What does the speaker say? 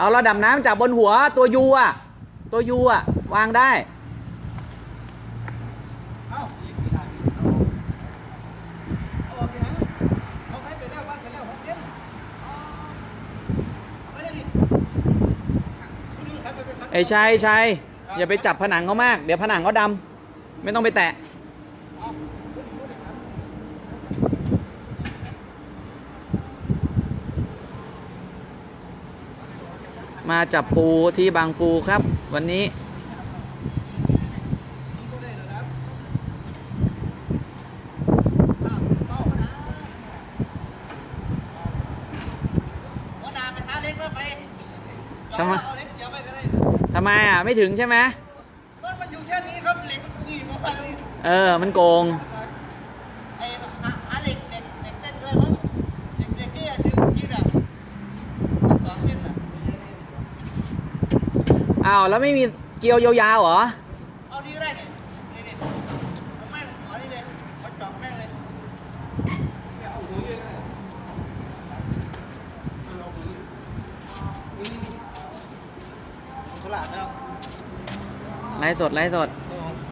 เอาระดับน้ำจากบนหัวตัวยูอะตัวยูอะวางได้เอ้ชาไปได้ดิคุณดูใช้ไปเป็นพันไอ้ชัยชัยอย่าไปจับผนังเขามาก เดี๋ยวผนังเขาดำไม่ต้องไปแตะ เอา มาจับปูที่บางปูครับ วันนี้หัวหน้าไปหาเล็กแล้วไปทำไมเอาเล็กเสียไปก็ได้ทำไมอะ ไม่ถึงใช่ไหมรถมันอยู่แค่นี้ครับเหล็กมันนี่ประมาณนี้เออ มันโกง ไอ้หาหาเหล็กเหล็กเหล็กเส้นด้วยมั้งเหล็กเหล็กที่อะที่ที่อะสองเส้นอะ อ้าวแล้วไม่มีเกลียวยาวๆเหรอ เอานี่ก็ได้นี่นี่นี่เอาแม่งเอานี่เลยเอาจอกแม่งเลยเอาหูเลยก็ได้เอาหูนี่นี่นี่ฉลาดแล้วไล่สดไล่สด